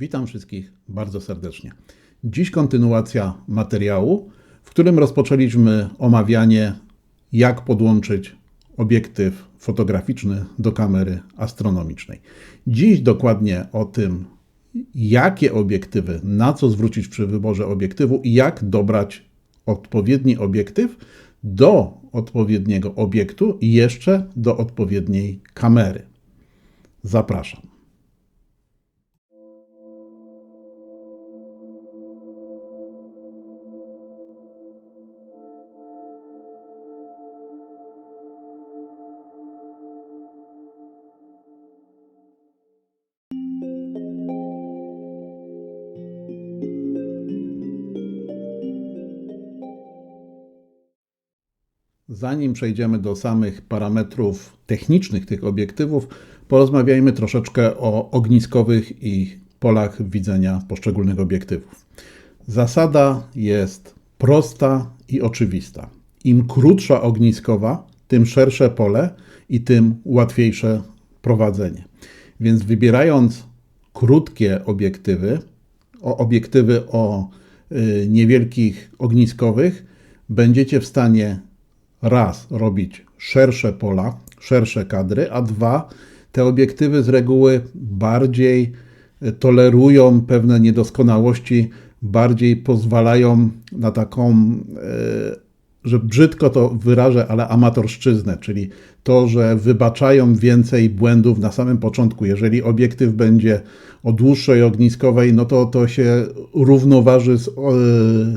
Witam wszystkich bardzo serdecznie. Dziś kontynuacja materiału, w którym rozpoczęliśmy omawianie, jak podłączyć obiektyw fotograficzny do kamery astronomicznej. Dziś dokładnie o tym, jakie obiektywy, na co zwrócić przy wyborze obiektywu i jak dobrać odpowiedni obiektyw do odpowiedniego obiektu i jeszcze do odpowiedniej kamery. Zapraszam. Zanim przejdziemy do samych parametrów technicznych tych obiektywów, porozmawiajmy troszeczkę o ogniskowych i polach widzenia poszczególnych obiektywów. Zasada jest prosta i oczywista. Im krótsza ogniskowa, tym szersze pole i tym łatwiejsze prowadzenie. Więc wybierając krótkie obiektywy, o obiektywy o y, niewielkich ogniskowych, będziecie w stanie raz robić szersze pola, szersze kadry, a dwa, te obiektywy z reguły bardziej e, tolerują pewne niedoskonałości, bardziej pozwalają na taką, e, że brzydko to wyrażę, ale amatorszczyznę, czyli to, że wybaczają więcej błędów na samym początku. Jeżeli obiektyw będzie o dłuższej ogniskowej, no to to się równoważy z,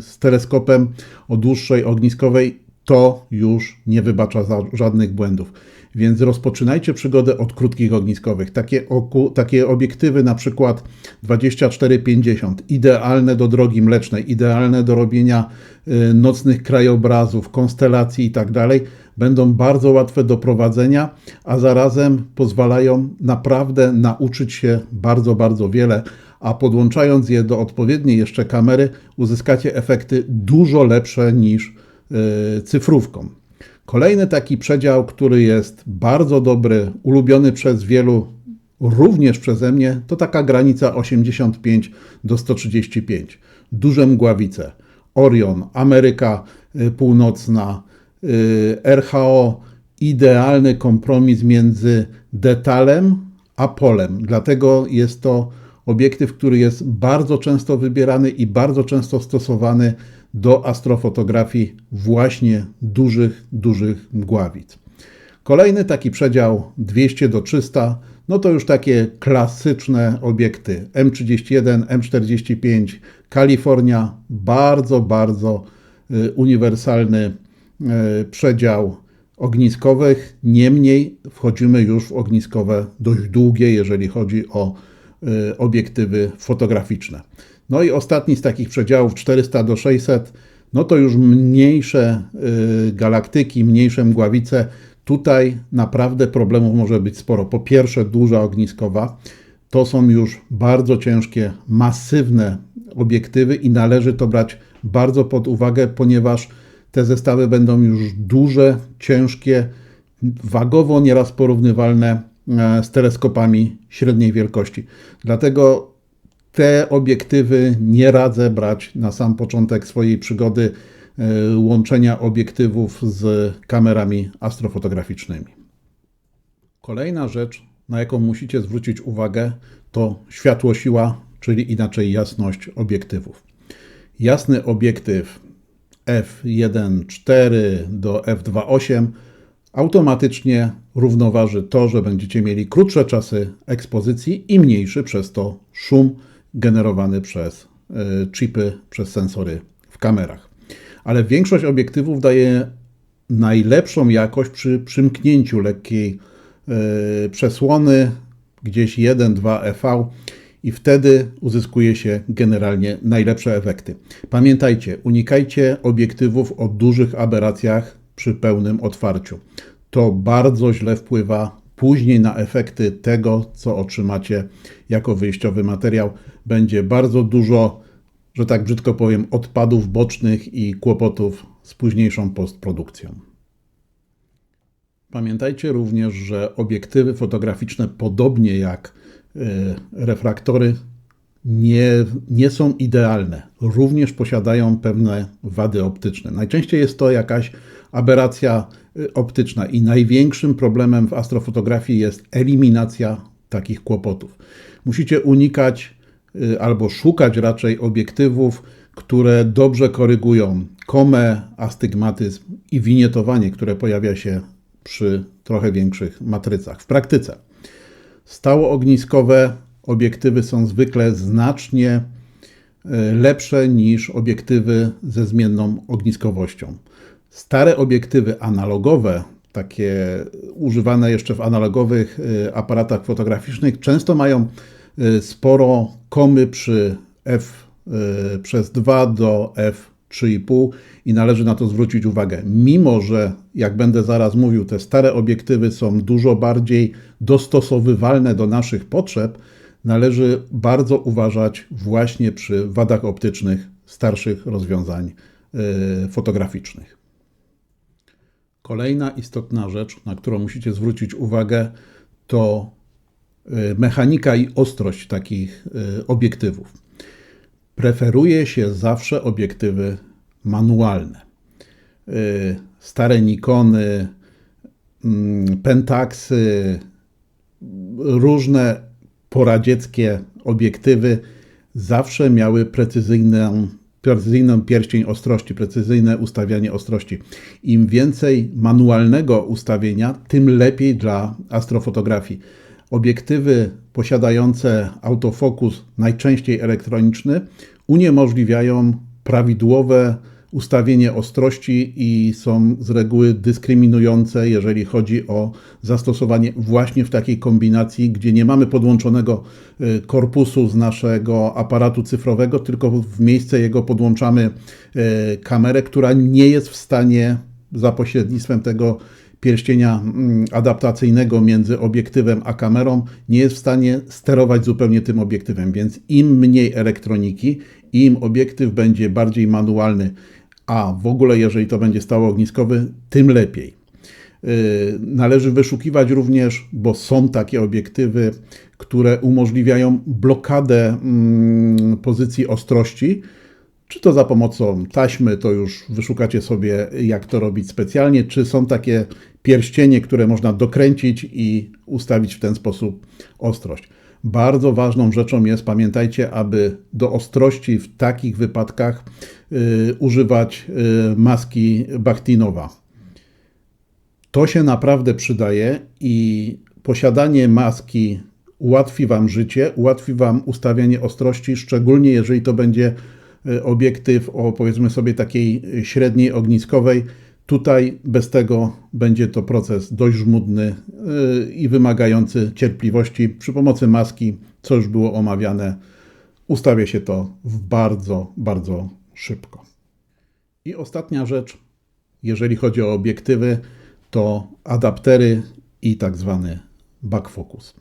z teleskopem o dłuższej ogniskowej to już nie wybacza żadnych błędów. Więc rozpoczynajcie przygodę od krótkich ogniskowych. Takie, oku, takie obiektywy na przykład 24-50, idealne do drogi mlecznej, idealne do robienia y, nocnych krajobrazów, konstelacji itd., tak będą bardzo łatwe do prowadzenia, a zarazem pozwalają naprawdę nauczyć się bardzo, bardzo wiele, a podłączając je do odpowiedniej jeszcze kamery, uzyskacie efekty dużo lepsze niż cyfrówką. Kolejny taki przedział, który jest bardzo dobry, ulubiony przez wielu, również przeze mnie, to taka granica 85 do 135. Duże mgławice, Orion, Ameryka y, Północna, y, RHO, idealny kompromis między detalem a polem. Dlatego jest to obiektyw, który jest bardzo często wybierany i bardzo często stosowany do astrofotografii właśnie dużych, dużych mgławic. Kolejny taki przedział 200 do 300, no to już takie klasyczne obiekty M31, M45, Kalifornia, bardzo, bardzo y, uniwersalny y, przedział ogniskowych. Niemniej wchodzimy już w ogniskowe dość długie, jeżeli chodzi o y, obiektywy fotograficzne. No i ostatni z takich przedziałów 400 do 600, no to już mniejsze y, galaktyki, mniejsze mgławice. Tutaj naprawdę problemów może być sporo. Po pierwsze, duża ogniskowa. To są już bardzo ciężkie, masywne obiektywy i należy to brać bardzo pod uwagę, ponieważ te zestawy będą już duże, ciężkie, wagowo nieraz porównywalne e, z teleskopami średniej wielkości. Dlatego te obiektywy nie radzę brać na sam początek swojej przygody e, łączenia obiektywów z kamerami astrofotograficznymi. Kolejna rzecz, na jaką musicie zwrócić uwagę, to światło siła, czyli inaczej jasność obiektywów. Jasny obiektyw f1.4 do f2.8 automatycznie równoważy to, że będziecie mieli krótsze czasy ekspozycji i mniejszy przez to szum generowany przez e, chipy, przez sensory w kamerach. Ale większość obiektywów daje najlepszą jakość przy przymknięciu lekkiej e, przesłony, gdzieś 1-2 EV i wtedy uzyskuje się generalnie najlepsze efekty. Pamiętajcie, unikajcie obiektywów o dużych aberracjach przy pełnym otwarciu. To bardzo źle wpływa później na efekty tego, co otrzymacie jako wyjściowy materiał. Będzie bardzo dużo, że tak brzydko powiem, odpadów bocznych i kłopotów z późniejszą postprodukcją. Pamiętajcie również, że obiektywy fotograficzne, podobnie jak y, refraktory, nie, nie są idealne. Również posiadają pewne wady optyczne. Najczęściej jest to jakaś aberracja y, optyczna i największym problemem w astrofotografii jest eliminacja takich kłopotów. Musicie unikać albo szukać raczej obiektywów, które dobrze korygują komę, astygmatyzm i winietowanie, które pojawia się przy trochę większych matrycach. W praktyce stało ogniskowe obiektywy są zwykle znacznie e, lepsze niż obiektywy ze zmienną ogniskowością. Stare obiektywy analogowe, takie używane jeszcze w analogowych e, aparatach fotograficznych, często mają sporo komy przy f przez 2 do f 3,5 i należy na to zwrócić uwagę. Mimo, że jak będę zaraz mówił, te stare obiektywy są dużo bardziej dostosowywalne do naszych potrzeb, należy bardzo uważać właśnie przy wadach optycznych starszych rozwiązań e, fotograficznych. Kolejna istotna rzecz, na którą musicie zwrócić uwagę, to mechanika i ostrość takich e, obiektywów. Preferuje się zawsze obiektywy manualne. Stare Nikony, mm, Pentaxy, różne poradzieckie obiektywy zawsze miały precyzyjną, precyzyjną pierścień ostrości, precyzyjne ustawianie ostrości. Im więcej manualnego ustawienia, tym lepiej dla astrofotografii. Obiektywy posiadające autofokus, najczęściej elektroniczny, uniemożliwiają prawidłowe ustawienie ostrości i są z reguły dyskryminujące, jeżeli chodzi o zastosowanie właśnie w takiej kombinacji, gdzie nie mamy podłączonego y, korpusu z naszego aparatu cyfrowego, tylko w miejsce jego podłączamy y, kamerę, która nie jest w stanie za pośrednictwem tego pierścienia mm, adaptacyjnego między obiektywem a kamerą nie jest w stanie sterować zupełnie tym obiektywem, więc im mniej elektroniki, im obiektyw będzie bardziej manualny, a w ogóle jeżeli to będzie stało ogniskowy, tym lepiej. Y, należy wyszukiwać również, bo są takie obiektywy, które umożliwiają blokadę mm, pozycji ostrości, czy to za pomocą taśmy, to już wyszukacie sobie, jak to robić specjalnie, czy są takie pierścienie, które można dokręcić i ustawić w ten sposób ostrość. Bardzo ważną rzeczą jest, pamiętajcie, aby do ostrości w takich wypadkach y, używać y, maski Bachtinowa. To się naprawdę przydaje i posiadanie maski ułatwi Wam życie, ułatwi Wam ustawianie ostrości, szczególnie jeżeli to będzie obiektyw o powiedzmy sobie takiej średniej ogniskowej Tutaj bez tego będzie to proces dość żmudny yy, i wymagający cierpliwości. Przy pomocy maski, co już było omawiane, ustawia się to w bardzo, bardzo szybko. I ostatnia rzecz, jeżeli chodzi o obiektywy, to adaptery i tak zwany backfocus.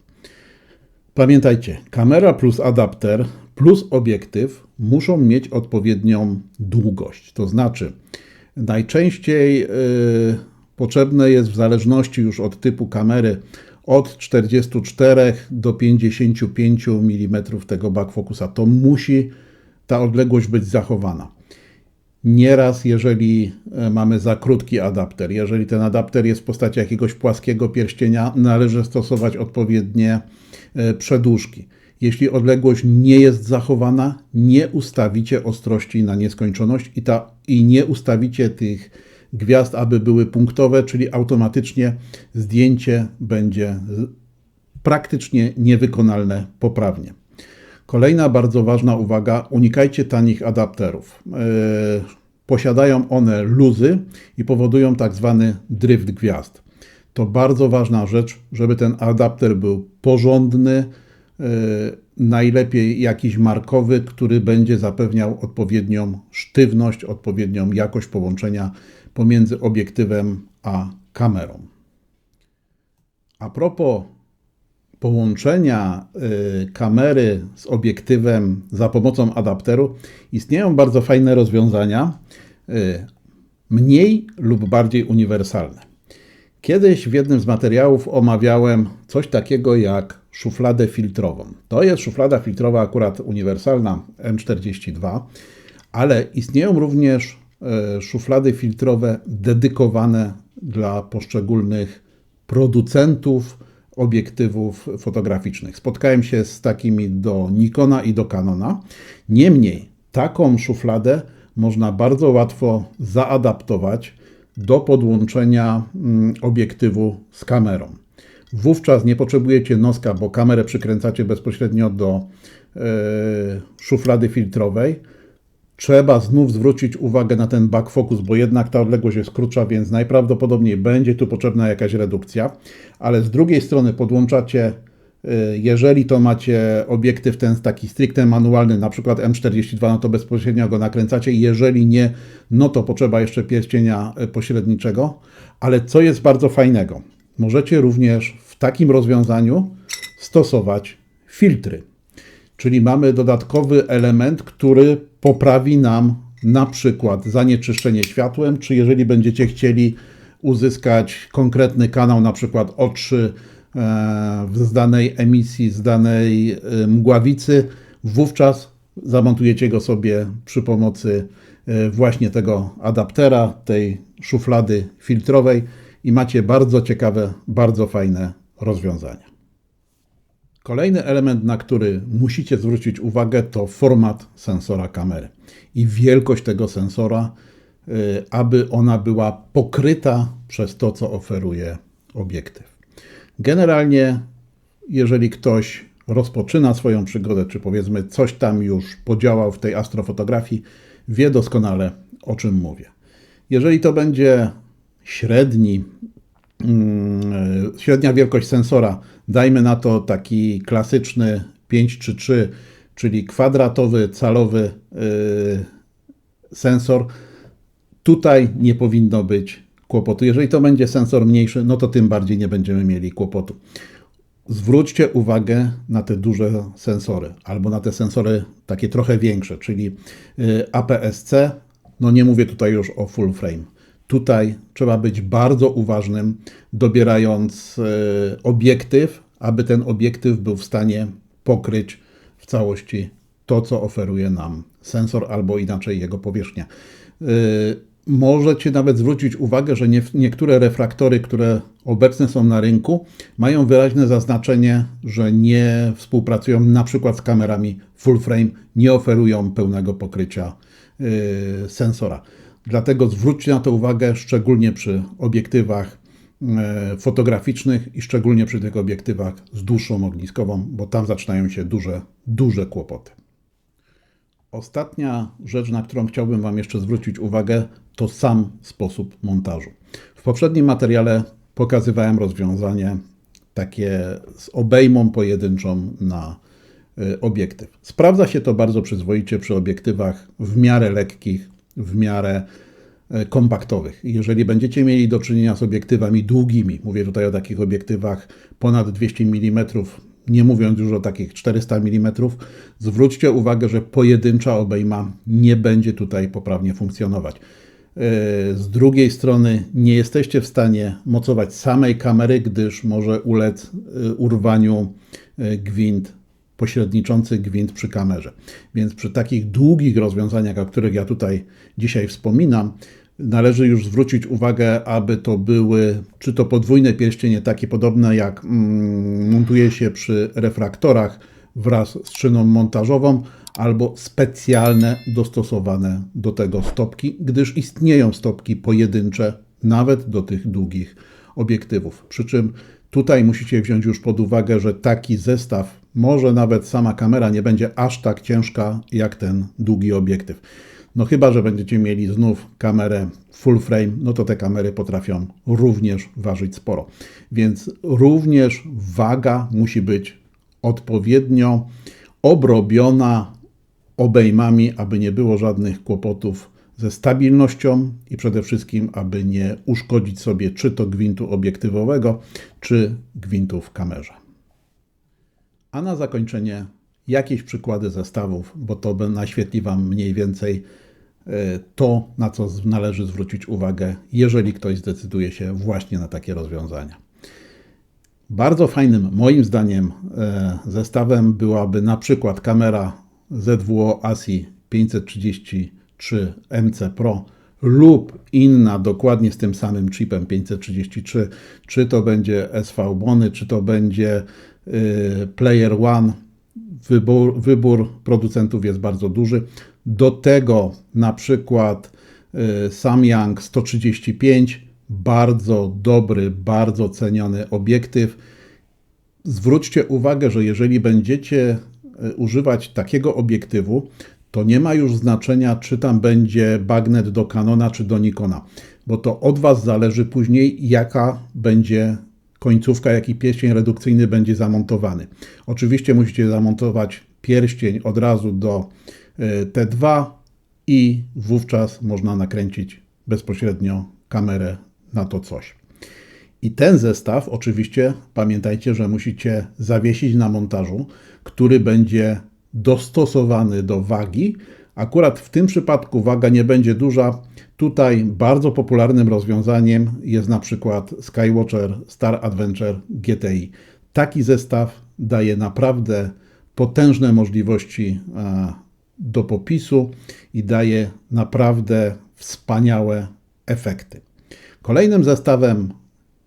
Pamiętajcie, kamera plus adapter plus obiektyw muszą mieć odpowiednią długość. To znaczy, Najczęściej y, potrzebne jest w zależności już od typu kamery od 44 do 55 mm tego backfocusa. To musi ta odległość być zachowana. Nieraz, jeżeli e, mamy za krótki adapter, jeżeli ten adapter jest w postaci jakiegoś płaskiego pierścienia, należy stosować odpowiednie e, przedłużki. Jeśli odległość nie jest zachowana, nie ustawicie ostrości na nieskończoność i, ta, i nie ustawicie tych gwiazd, aby były punktowe, czyli automatycznie zdjęcie będzie praktycznie niewykonalne poprawnie. Kolejna bardzo ważna uwaga: unikajcie tanich adapterów. Yy, posiadają one luzy i powodują tak zwany dryft gwiazd. To bardzo ważna rzecz, żeby ten adapter był porządny, E, najlepiej jakiś markowy, który będzie zapewniał odpowiednią sztywność, odpowiednią jakość połączenia pomiędzy obiektywem a kamerą. A propos połączenia e, kamery z obiektywem za pomocą adapteru, istnieją bardzo fajne rozwiązania, e, mniej lub bardziej uniwersalne. Kiedyś w jednym z materiałów omawiałem coś takiego jak szufladę filtrową. To jest szuflada filtrowa akurat uniwersalna M42, ale istnieją również e, szuflady filtrowe dedykowane dla poszczególnych producentów obiektywów fotograficznych. Spotkałem się z takimi do Nikona i do Canona. Niemniej taką szufladę można bardzo łatwo zaadaptować do podłączenia mm, obiektywu z kamerą. Wówczas nie potrzebujecie noska, bo kamerę przykręcacie bezpośrednio do e, szuflady filtrowej. Trzeba znów zwrócić uwagę na ten back focus, bo jednak ta odległość jest krótsza, więc najprawdopodobniej będzie tu potrzebna jakaś redukcja. Ale z drugiej strony podłączacie jeżeli to macie obiektyw ten taki stricte manualny, na przykład M42, no to bezpośrednio go nakręcacie. Jeżeli nie, no to potrzeba jeszcze pierścienia y, pośredniczego. Ale co jest bardzo fajnego, możecie również w takim rozwiązaniu stosować filtry. Czyli mamy dodatkowy element, który poprawi nam na przykład zanieczyszczenie światłem, czy jeżeli będziecie chcieli uzyskać konkretny kanał, na przykład O3 E, z danej emisji, z danej e, mgławicy, wówczas zamontujecie go sobie przy pomocy e, właśnie tego adaptera, tej szuflady filtrowej i macie bardzo ciekawe, bardzo fajne rozwiązania. Kolejny element, na który musicie zwrócić uwagę, to format sensora kamery i wielkość tego sensora, aby ona była pokryta przez to, co oferuje obiektyw. Generalnie, jeżeli ktoś rozpoczyna swoją przygodę, czy powiedzmy coś tam już podziałał w tej astrofotografii, wie doskonale o czym mówię. Jeżeli to będzie średni, mm, średnia wielkość sensora, dajmy na to taki klasyczny 533, czyli kwadratowy, calowy yy, sensor, tutaj nie powinno być kłopotu. Jeżeli to będzie sensor mniejszy, no to tym bardziej nie będziemy mieli kłopotu. Zwróćcie uwagę na te duże sensory, albo na te sensory takie trochę większe, czyli y, APS-C. No nie mówię tutaj już o full frame. Tutaj trzeba być bardzo uważnym, dobierając y, obiektyw, aby ten obiektyw był w stanie pokryć w całości to, co oferuje nam sensor, albo inaczej jego powierzchnia. Możecie nawet zwrócić uwagę, że nie, niektóre refraktory, które obecne są na rynku, mają wyraźne zaznaczenie, że nie współpracują na przykład z kamerami full frame, nie oferują pełnego pokrycia yy, sensora. Dlatego zwróćcie na to uwagę, szczególnie przy obiektywach yy, fotograficznych i szczególnie przy tych obiektywach z dłuższą ogniskową, bo tam zaczynają się duże, duże kłopoty. Ostatnia rzecz, na którą chciałbym Wam jeszcze zwrócić uwagę, to sam sposób montażu. W poprzednim materiale pokazywałem rozwiązanie takie z obejmą pojedynczą na y, obiektyw. Sprawdza się to bardzo przyzwoicie przy obiektywach w miarę lekkich, w miarę y, kompaktowych. Jeżeli będziecie mieli do czynienia z obiektywami długimi, mówię tutaj o takich obiektywach ponad 200 mm, nie mówiąc już o takich 400 mm, zwróćcie uwagę, że pojedyncza obejma nie będzie tutaj poprawnie funkcjonować. E, z drugiej strony nie jesteście w stanie mocować samej kamery, gdyż może ulec e, urwaniu e, gwint, pośredniczący gwint przy kamerze. Więc przy takich długich rozwiązaniach, o których ja tutaj dzisiaj wspominam, należy już zwrócić uwagę, aby to były czy to podwójne pierścienie, takie podobne jak mm, montuje się przy refraktorach wraz z szyną montażową, albo specjalne dostosowane do tego stopki, gdyż istnieją stopki pojedyncze nawet do tych długich obiektywów. Przy czym tutaj musicie wziąć już pod uwagę, że taki zestaw, może nawet sama kamera nie będzie aż tak ciężka jak ten długi obiektyw. No chyba, że będziecie mieli znów kamerę full frame, no to te kamery potrafią również ważyć sporo. Więc również waga musi być odpowiednio obrobiona obejmami, aby nie było żadnych kłopotów ze stabilnością i przede wszystkim, aby nie uszkodzić sobie czy to gwintu obiektywowego, czy gwintu w kamerze. A na zakończenie jakieś przykłady zestawów, bo to naświetli Wam mniej więcej to, na co należy zwrócić uwagę, jeżeli ktoś zdecyduje się właśnie na takie rozwiązania. Bardzo fajnym, moim zdaniem, e, zestawem byłaby na przykład kamera ZWO ASI 533 MC Pro lub inna dokładnie z tym samym chipem 533, czy to będzie SV Bony, czy to będzie y, Player One. Wybór, wybór producentów jest bardzo duży. Do tego na przykład y, Samyang 135, bardzo dobry, bardzo ceniony obiektyw. Zwróćcie uwagę, że jeżeli będziecie y, używać takiego obiektywu, to nie ma już znaczenia, czy tam będzie bagnet do Canona, czy do Nikona, bo to od Was zależy później, jaka będzie końcówka, jaki pierścień redukcyjny będzie zamontowany. Oczywiście musicie zamontować pierścień od razu do e, T2 i wówczas można nakręcić bezpośrednio kamerę na to coś. I ten zestaw, oczywiście, pamiętajcie, że musicie zawiesić na montażu, który będzie dostosowany do wagi. Akurat w tym przypadku waga nie będzie duża. Tutaj bardzo popularnym rozwiązaniem jest na przykład Skywatcher Star Adventure GTI. Taki zestaw daje naprawdę potężne możliwości e, do popisu i daje naprawdę wspaniałe efekty. Kolejnym zestawem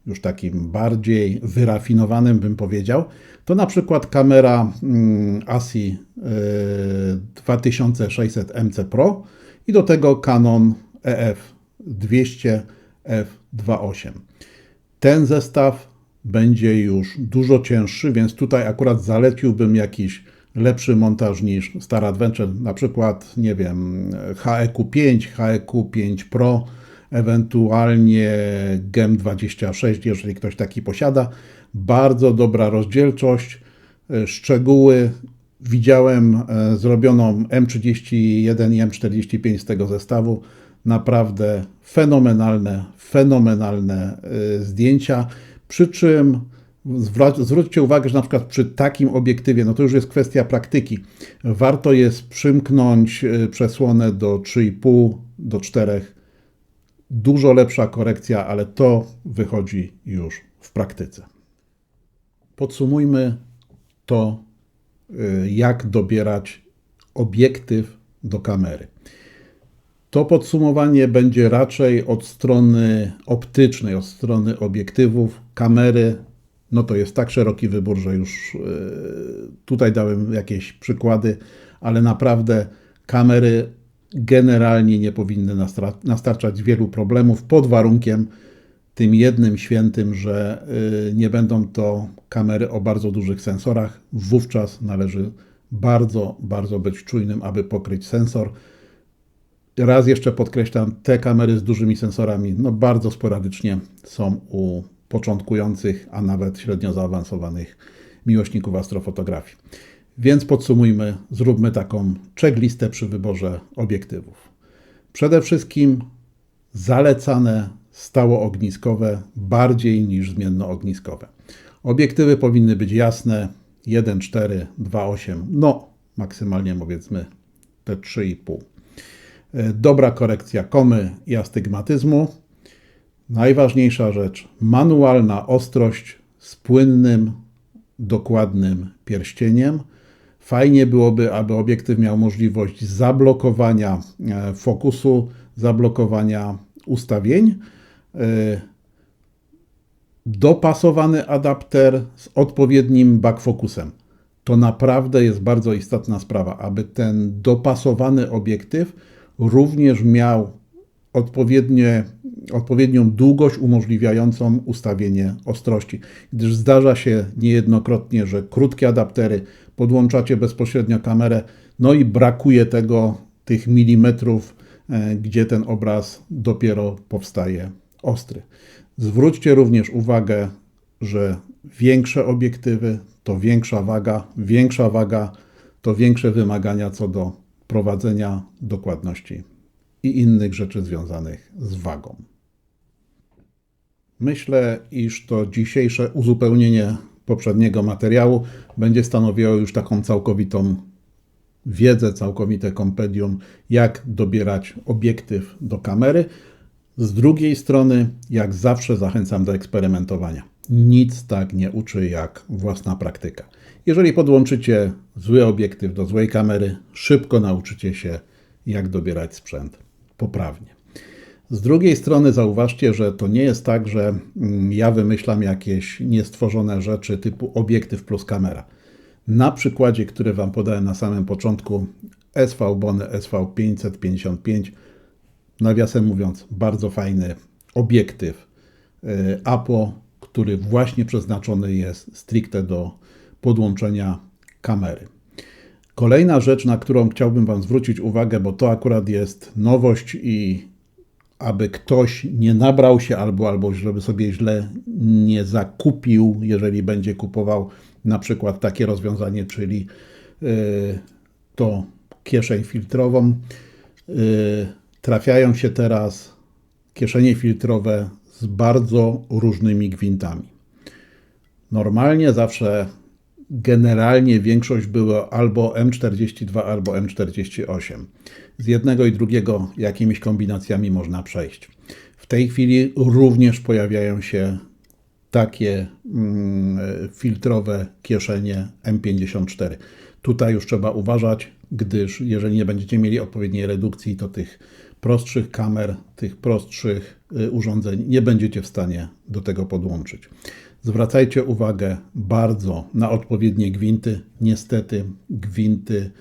już takim bardziej wyrafinowanym, bym powiedział, to na przykład kamera ASI 2600 MC Pro i do tego Canon EF 200 f2.8. Ten zestaw będzie już dużo cięższy, więc tutaj akurat zaleciłbym jakiś lepszy montaż niż Star Adventure, na przykład, nie wiem, HEQ5, HEQ5 Pro, ewentualnie GEM26, jeżeli ktoś taki posiada. Bardzo dobra rozdzielczość, e, szczegóły. Widziałem e, zrobioną M31 i M45 z tego zestawu. Naprawdę fenomenalne, fenomenalne e, zdjęcia. Przy czym zwróćcie uwagę, że na przykład przy takim obiektywie, no to już jest kwestia praktyki. Warto jest przymknąć przesłonę do 3,5 do 4 dużo lepsza korekcja, ale to wychodzi już w praktyce. Podsumujmy to, y, jak dobierać obiektyw do kamery. To podsumowanie będzie raczej od strony optycznej, od strony obiektywów, kamery. No to jest tak szeroki wybór, że już y, tutaj dałem jakieś przykłady, ale naprawdę kamery generalnie nie powinny nastarczać wielu problemów pod warunkiem tym jednym świętym, że y, nie będą to kamery o bardzo dużych sensorach. Wówczas należy bardzo, bardzo być czujnym, aby pokryć sensor. Raz jeszcze podkreślam, te kamery z dużymi sensorami no bardzo sporadycznie są u początkujących, a nawet średnio zaawansowanych miłośników astrofotografii. Więc podsumujmy, zróbmy taką checklistę przy wyborze obiektywów. Przede wszystkim zalecane stało-ogniskowe bardziej niż zmienno-ogniskowe. Obiektywy powinny być jasne 1,4, 2,8, no maksymalnie powiedzmy te 3,5. Dobra korekcja komy i astygmatyzmu. Najważniejsza rzecz, manualna ostrość z płynnym, dokładnym pierścieniem – Fajnie byłoby, aby obiektyw miał możliwość zablokowania e, fokusu, zablokowania ustawień. E, dopasowany adapter z odpowiednim backfocusem. To naprawdę jest bardzo istotna sprawa, aby ten dopasowany obiektyw również miał odpowiednie, odpowiednią długość umożliwiającą ustawienie ostrości, gdyż zdarza się niejednokrotnie, że krótkie adaptery podłączacie bezpośrednio kamerę, no i brakuje tego, tych milimetrów, e, gdzie ten obraz dopiero powstaje ostry. Zwróćcie również uwagę, że większe obiektywy to większa waga, większa waga to większe wymagania co do prowadzenia dokładności i innych rzeczy związanych z wagą. Myślę, iż to dzisiejsze uzupełnienie poprzedniego materiału będzie stanowiło już taką całkowitą wiedzę, całkowite kompendium, jak dobierać obiektyw do kamery. Z drugiej strony, jak zawsze, zachęcam do eksperymentowania. Nic tak nie uczy jak własna praktyka. Jeżeli podłączycie zły obiektyw do złej kamery, szybko nauczycie się, jak dobierać sprzęt poprawnie. Z drugiej strony zauważcie, że to nie jest tak, że mm, ja wymyślam jakieś niestworzone rzeczy typu obiektyw plus kamera. Na przykładzie, który Wam podałem na samym początku, SV Bony SV555, nawiasem mówiąc, bardzo fajny obiektyw y, APO, który właśnie przeznaczony jest stricte do podłączenia kamery. Kolejna rzecz, na którą chciałbym Wam zwrócić uwagę, bo to akurat jest nowość i aby ktoś nie nabrał się albo, albo żeby sobie źle nie zakupił, jeżeli będzie kupował na przykład takie rozwiązanie, czyli yy, to kieszeń filtrową. Yy, trafiają się teraz kieszenie filtrowe z bardzo różnymi gwintami. Normalnie zawsze generalnie większość było albo M42, albo M48. Z jednego i drugiego jakimiś kombinacjami można przejść. W tej chwili również pojawiają się takie mm, filtrowe kieszenie M54. Tutaj już trzeba uważać, gdyż jeżeli nie będziecie mieli odpowiedniej redukcji, to tych prostszych kamer, tych prostszych y, urządzeń nie będziecie w stanie do tego podłączyć. Zwracajcie uwagę bardzo na odpowiednie gwinty. Niestety, gwinty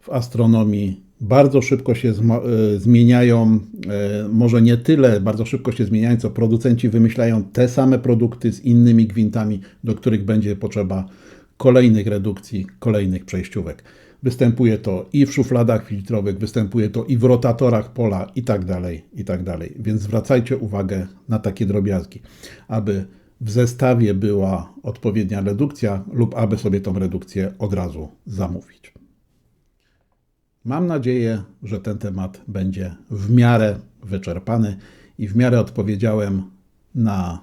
w astronomii bardzo szybko się e, zmieniają, e, może nie tyle bardzo szybko się zmieniają, co producenci wymyślają te same produkty z innymi gwintami, do których będzie potrzeba kolejnych redukcji, kolejnych przejściówek. Występuje to i w szufladach filtrowych, występuje to i w rotatorach pola i tak dalej, i tak dalej. Więc zwracajcie uwagę na takie drobiazgi, aby w zestawie była odpowiednia redukcja lub aby sobie tą redukcję od razu zamówić. Mam nadzieję, że ten temat będzie w miarę wyczerpany i w miarę odpowiedziałem na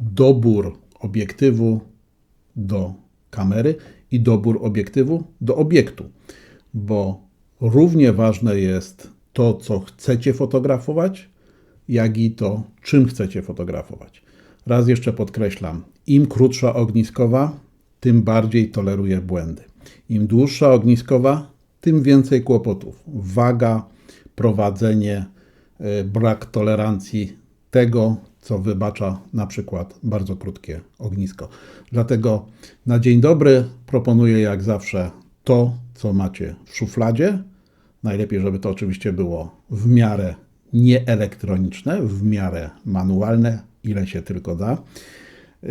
dobór obiektywu do kamery i dobór obiektywu do obiektu, bo równie ważne jest to, co chcecie fotografować, jak i to, czym chcecie fotografować. Raz jeszcze podkreślam, im krótsza ogniskowa, tym bardziej toleruje błędy. Im dłuższa ogniskowa, tym więcej kłopotów. Waga, prowadzenie, e, brak tolerancji tego, co wybacza na przykład bardzo krótkie ognisko. Dlatego na dzień dobry proponuję jak zawsze to, co macie w szufladzie. Najlepiej, żeby to oczywiście było w miarę nieelektroniczne, w miarę manualne, ile się tylko da. E,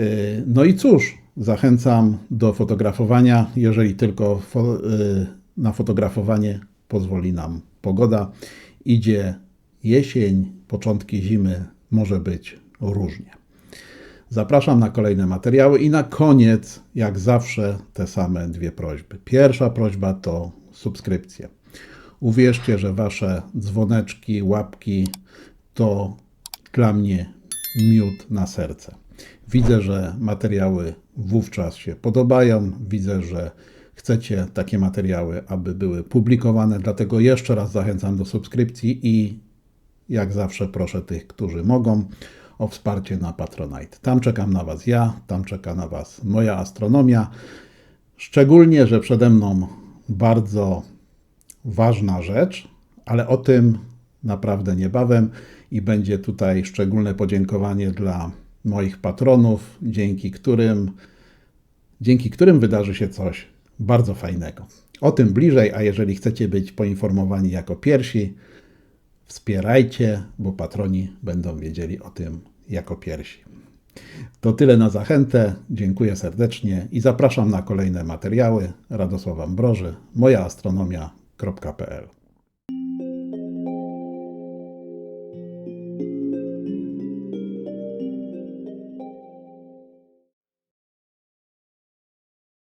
no i cóż, zachęcam do fotografowania, jeżeli tylko e, na fotografowanie pozwoli nam pogoda. Idzie jesień, początki zimy, może być różnie. Zapraszam na kolejne materiały i na koniec, jak zawsze, te same dwie prośby. Pierwsza prośba to subskrypcje. Uwierzcie, że Wasze dzwoneczki, łapki to dla mnie miód na serce. Widzę, że materiały wówczas się podobają, widzę, że chcecie takie materiały, aby były publikowane. Dlatego jeszcze raz zachęcam do subskrypcji i jak zawsze proszę tych, którzy mogą, o wsparcie na Patronite. Tam czekam na Was ja, tam czeka na Was moja astronomia. Szczególnie, że przede mną bardzo ważna rzecz, ale o tym naprawdę niebawem i będzie tutaj szczególne podziękowanie dla moich patronów, dzięki którym, dzięki którym wydarzy się coś bardzo fajnego. O tym bliżej, a jeżeli chcecie być poinformowani jako pierwsi, wspierajcie, bo patroni będą wiedzieli o tym jako pierwsi. To tyle na zachętę. Dziękuję serdecznie i zapraszam na kolejne materiały. Radosław Ambroży, mojaastronomia.pl